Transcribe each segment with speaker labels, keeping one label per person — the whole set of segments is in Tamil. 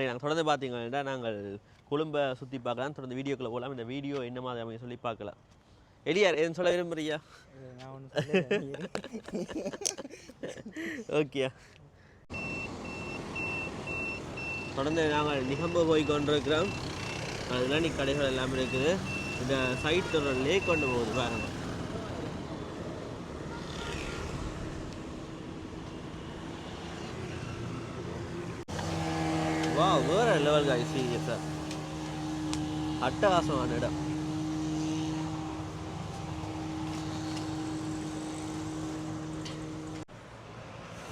Speaker 1: அப்படி நாங்கள் தொடர்ந்து பார்த்தீங்கன்னா நாங்கள் கொழும்பை சுற்றி பார்க்கலாம். தொடர்ந்து வீடியோக்குள்ளே போகலாம். இந்த வீடியோ என்ன மாதிரி அவங்க சொல்லி பார்க்கலாம். எலியார் எதுவும் சொல்ல விரும்புறியா? ஓகே. தொடர்ந்து நாங்கள் நிகம்பு போய் கொண்டிருக்கிறோம். அதெல்லாம் நீ கடைகள் எல்லாமே இருக்குது. இந்த சைட் ஒரு லேக் கொண்டு போகுது பாருங்கள் வா வேற லெவல் காய் சீரியஸா அட்டகாசமான இடம்.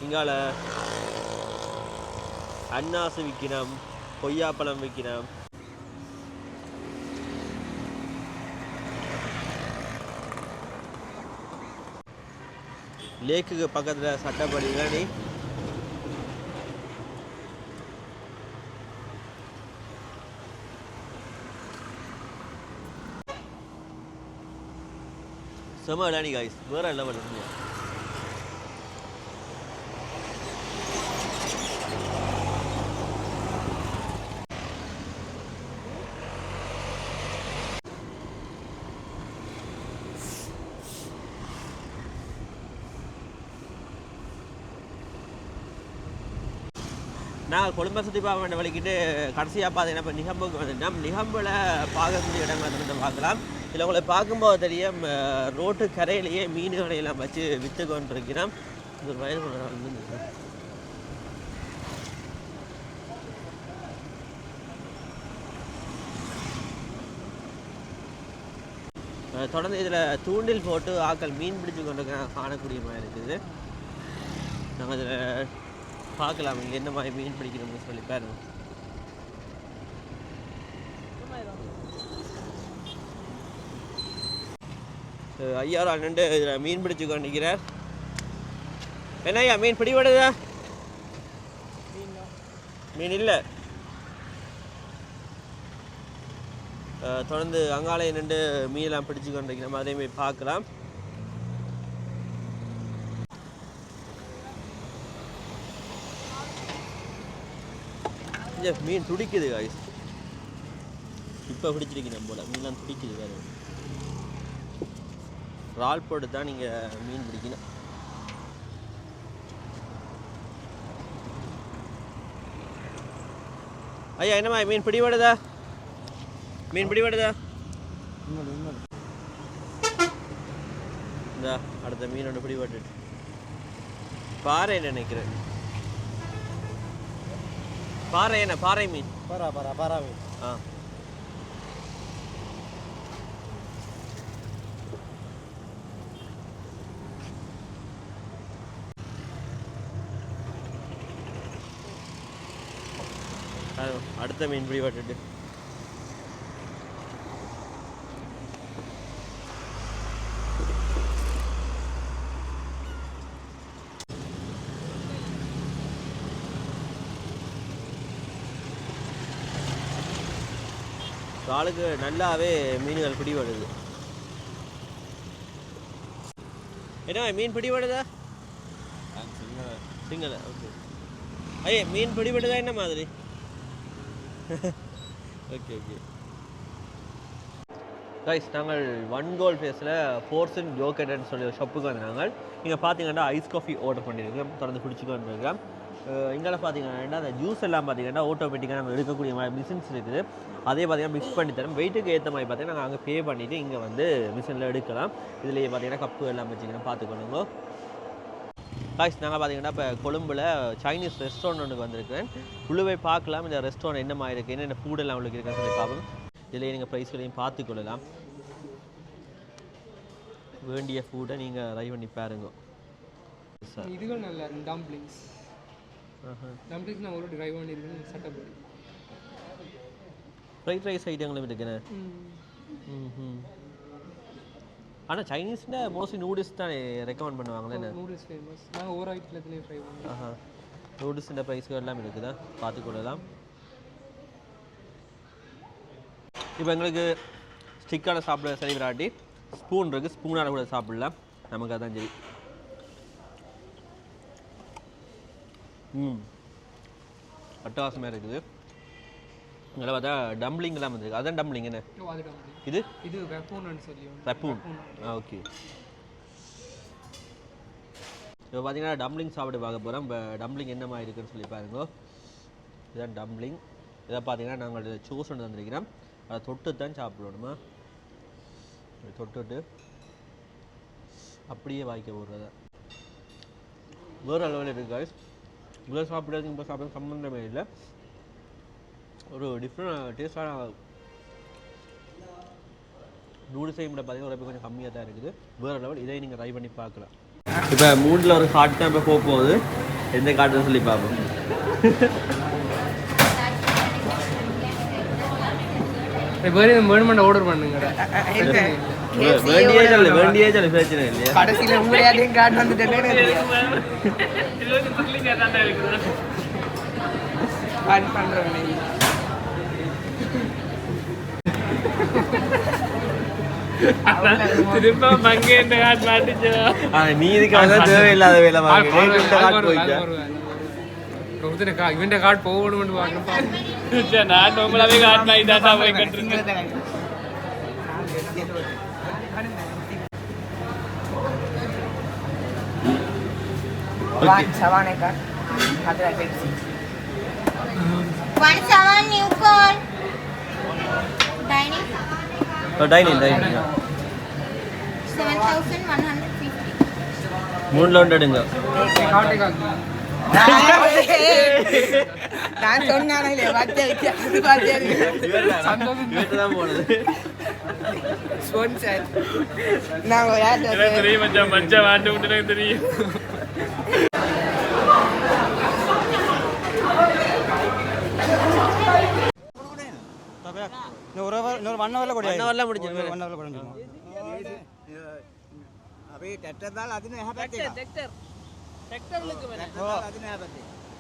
Speaker 1: இங்கால அன்னாசு விற்கிறோம் கொய்யாப்பழம் விற்கிறோம் லேக்குக்கு பக்கத்தில் சட்டப்படி நீ செம இடானி காய்ஸ் வேற லெவல் உண்மையா நான் கொழும்பை சுற்றி பார்க்க வேண்டிய வழிக்கிட்டு கடைசியாக பார்த்தீங்கன்னா இப்போ நிகம்புக்கு வந்துட்டோம் நிகம்பில் பார்க்கக்கூடிய இடங்கள் வந்து பார்க்கலாம். இதில் உங்களை பார்க்கும்போது தெரியும் ரோட்டு கரையிலேயே மீன்களை எல்லாம் வச்சு விற்று கொண்டிருக்கிறோம். இது ஒரு வயது கொண்டு தொடர்ந்து இதில் தூண்டில் போட்டு ஆக்கள் மீன் பிடிச்சு கொண்டு காணக்கூடிய மாதிரி இருக்குது. நம்ம இதில் பார்க்கலாம் இங்கே என்ன மாதிரி மீன் பிடிக்கணும்னு சொல்லி பாருங்கள் ஐயாரா நின்று இதில் மீன் பிடிச்சு கொண்டிருக்கிறார். என்ன ஐயா மீன் பிடிபடுதா? மீன் இல்லை. தொடர்ந்து அங்காலையை நின்று மீனெல்லாம் பிடிச்சு கொண்டிருக்கிறோம் அதே மாதிரி பார்க்கலாம். மீன் துடிக்குது இப்போ பிடிச்சிருக்கிறேன் போல. மீன்லாம் துடிக்குது வேறு. இறால் போட்டு தான் நீங்கள் மீன் பிடிக்கணும். ஐயா என்னம்மா மீன் பிடிபடுதா மீன் பிடிபடுதா
Speaker 2: இன்னொரு இன்னொரு
Speaker 1: இந்த அடுத்த மீன் ஒன்று பிடிபட்டுட்டு பாறை நினைக்கிறேன் பாறை என்ன? பாறை மீன்.
Speaker 2: பரா பரா பராவே
Speaker 1: ஆ. மீன் பிடி பட்டுட்டு காலுக்கு நல்லாவே மீன்கள் பிடி வருது என்ன மீன் பிடி வருதா சிங்கள. ஓகே ஐயே மீன் பிடிபடுதா என்ன மாதிரி? ஓகே ஓகே கைஸ் நாங்கள் ஒன் கோல் ஃபேஸில் ஃபோர்ஸின் யோகேட்னு சொல்லி ஒரு ஷாப்புக்கு வந்து நாங்கள் இங்கே பார்த்தீங்கன்னா ஐஸ் காஃபி ஆர்டர் பண்ணியிருக்கோம். தொடர்ந்து குடிச்சுக்கொண்டு இருக்கோம் இங்கே பார்த்தீங்கன்னா அந்த ஜூஸ் எல்லாம் பார்த்தீங்கன்னா ஆட்டோமேட்டிக்காக நம்ம எடுக்கக்கூடிய மாதிரி மிஷின்ஸ் இருக்குது. அதே பார்த்தீங்கன்னா மிக்ஸ் பண்ணி தரோம் வெயிட்டுக்கு ஏற்ற மாதிரி பார்த்தீங்கன்னா நாங்கள் அங்கே பே பண்ணிவிட்டு இங்கே வந்து மிஷினில் எடுக்கலாம். இதுலேயே பார்த்தீங்கன்னா கப்பு எல்லாம் வச்சுக்கணும் பார்த்துக்கணுங்க காய்ஸ் நாங்கள் பார்த்தீங்கன்னா இப்போ கொழும்புல சைனீஸ் ரெஸ்டாரண்ட் ஒன்றுக்கு வந்திருக்கேன் உள்ளே போய் பார்க்கலாம். இந்த ரெஸ்டாரண்ட் என்ன மாதிரி இருக்குது என்னென்ன ஃபுட் எல்லாம் உங்களுக்கு இருக்குன்னு சொல்லி பார்ப்போம். இதில் நீங்கள் ப்ரைஸ்களையும் பார்த்துக்கொள்ளலாம் வேண்டிய ஃபுட்டை நீங்கள் ட்ரை பண்ணி பாருங்க. சார்
Speaker 3: இதுகள் நல்லா இருக்கு டம்ப்ளிங்ஸ் டம்ப்ளிங்ஸ் நான் ஒரு ட்ரைவ் பண்ணியிருக்கேன் சட்டப்படி
Speaker 1: ஃப்ரைட் ரைஸ் ஐட்டங்களும் இருக்குண்ணே. ம். ஆனால் சைனீஸில் மோஸ்ட்லி நூடுல்ஸ் தான் ரெக்கமெண்ட் பண்ணுவாங்களே
Speaker 3: நூடுல்ஸ் ஃபேமஸ் நாங்கள் ஒரு ஐட்டத்துலேயே ட்ரை பண்ணுவோம்
Speaker 1: ஆஹா. நூடுல்ஸிൻ്റെ ப்ரைஸ்கள் எல்லாம் இருக்குதா? பார்த்துக்கொள்ளலாம் இப்போ எங்களுக்கு ஸ்டிக்கான சாப்பிட சரி விராட்டி ஸ்பூன் இருக்குது ஸ்பூனால் கூட சாப்பிடலாம். நமக்கு அதான் சரி. ம். அட்டகாசமாக இருக்குது. இதில் பார்த்தா டம்ப்ளிங்லாம் வந்துருக்கு. அதான் டம்ப்ளிங் என்ன? இது?
Speaker 3: இது வெப்போன்னு சொல்லி.
Speaker 1: ரப்பூன் ஆ ஓகே இப்போ பார்த்தீங்கன்னா டம்ப்ளிங் சாப்பிட்டு பார்க்க போகிறோம் இப்போ டம்ப்ளிங் என்ன மாதிரி இருக்குன்னு சொல்லி பாருங்க. இதுதான் டம்ப்ளிங் இதை பார்த்தீங்கன்னா நாங்கள் சூஸ் ஒன்று தந்திருக்கிறோம். அதை தொட்டு தான் சாப்பிடணுமா? தொட்டுட்டு அப்படியே வாய்க்க போடுறதா. வேறு அளவில் இருக்கு guys. இவ்வளோ சாப்பிட்றதுக்கு இப்போ சாப்பிட்றது சம்மந்தமே இல்லை. ஒரு டிஃப்ரெண்ட் டேஸ்டான நூடுல்ஸையும் விட பார்த்தீங்கன்னா ஒரு கொஞ்சம் கம்மியாக தான் இருக்குது. வேறு லெவல் இதை நீங்கள் ட்ரை பண்ணி பார்க்கலாம். இப்போ மூணில் ஒரு தான் இப்போ போக போகுது? எந்த காட்டுன்னு சொல்லி பார்ப்போம்.
Speaker 3: இப்போ வேறு வேணுமெண்ட் ஆர்டர் பண்ணுங்கடா.
Speaker 1: வேண்டியே சொல்லு வேண்டியே சொல்லு பிரச்சனை இல்லையா?
Speaker 4: கடைசியில உங்களையாட்டையும் காட்டு வந்துட்டேன்னு ஃபன்
Speaker 3: திரும்ப பங்கு என்ன காட்டு மாட்டுச்சு?
Speaker 1: நீ இதுக்காக தேவையில்லாத வேலை வாங்க காட்டு போயிட்டா.
Speaker 3: இவன் போகணும்னு பார்க்கணும் நான் நம்மளாவே கார்டு வாங்கி தான் போய்
Speaker 4: காட்
Speaker 5: One new call. Dining
Speaker 1: dining dining
Speaker 5: seven thousand one hundred fifty.
Speaker 1: மூணில் எடுங்க
Speaker 4: நான் சொன்னானே வச்ச வச்சு அது பார்த்தே
Speaker 1: இவர்கிட்ட தான் போனது
Speaker 4: ஸ்பான்சர் நான் யார்கிட்ட
Speaker 3: தெரியும் மச்சான் மச்சான் வாட்டு விட்டு எனக்கு தெரியும்
Speaker 2: இன்னும் ஒரு hour- இன்னொரு ஒன் ஹவரில் கூட
Speaker 1: One hour ல முடிஞ்சிரும்.
Speaker 2: ஒன் ஹவரில் கூட முடிஞ்சிரும். ஓ,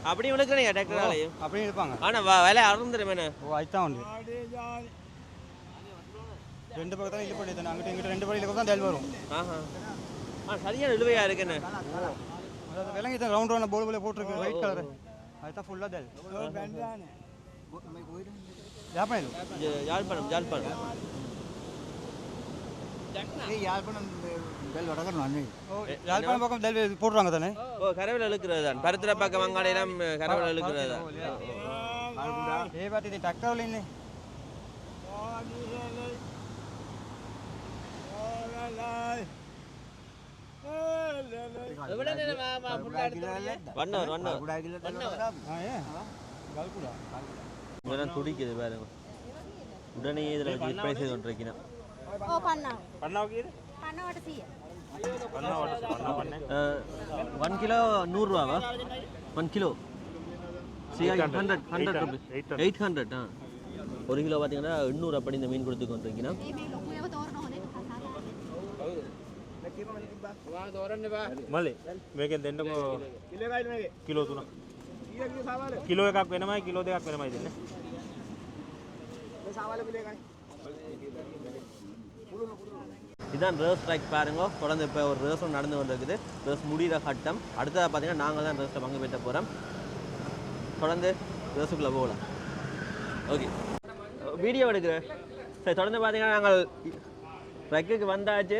Speaker 1: அப்படி விழுக்கிறீங்க டேக்டராலையும்
Speaker 2: அப்படியே இருப்பாங்க.
Speaker 1: ஆனால் விலை அறந்துடும் என்ன?
Speaker 2: ஓ அதுதான் உண்டு. ரெண்டு பக்கத்தாலும் இது பண்ணி தானே அங்கிட்ட இங்கிட்ட ரெண்டு பக்கம் தான் தேல் வரும்
Speaker 1: ஆஹா. ஆ சரியான இழுவையா இருக்கு என்ன?
Speaker 2: அதாவது விலங்கி தான் ரவுண்ட் ரவுண்ட் போல் போல போட்டிருக்கு ஒயிட் கலர் அதுதான் ஃபுல்லாக தேல்
Speaker 1: யாழ்ப்பாணம்? யாழ்ப்பாணம்
Speaker 2: யாழ்ப்பாணம். யாழ்ப்பாணம் தானே?
Speaker 1: ஓ கரவில் இழுக்கிறது தான் பருத்திர பக்கம் வங்காளையெல்லாம் கரவில் இழுக்கிறது தான் இல்லை இதெல்லாம் துடிக்குது பாருங்க உடனே இதில் வச்சு விற்பனை செய்து one kilo நூறுரூவாவா? One kilo hundred hundred rupees eight hundred ஆ. ஒரு கிலோ பார்த்தீங்கன்னா எண்ணூறு அப்படி இந்த மீன் கொடுத்து
Speaker 6: கொண்டிருக்கீங்கன்னா మళ్ళీ మేకెంత ఎండకు కిలో කිලෝ එකක් වෙනමයි කිලෝ දෙකක් වෙනමයි දෙන්න
Speaker 1: இதான் ரேஸ் ட்ராக் பாருங்க தொடர்ந்து இப்போ ஒரு ரேஸும் நடந்து கொண்டிருக்குது ரேஸ் முடிகிற கட்டம் அடுத்ததாக பார்த்தீங்கன்னா நாங்கள் தான் ரேஸில் பங்கு பெற்ற போகிறோம் தொடர்ந்து ரேஸுக்குள்ளே போகலாம் ஓகே வீடியோ எடுக்கிறேன் சரி தொடர்ந்து பார்த்தீங்கன்னா நாங்கள் ட்ரக்குக்கு வந்தாச்சு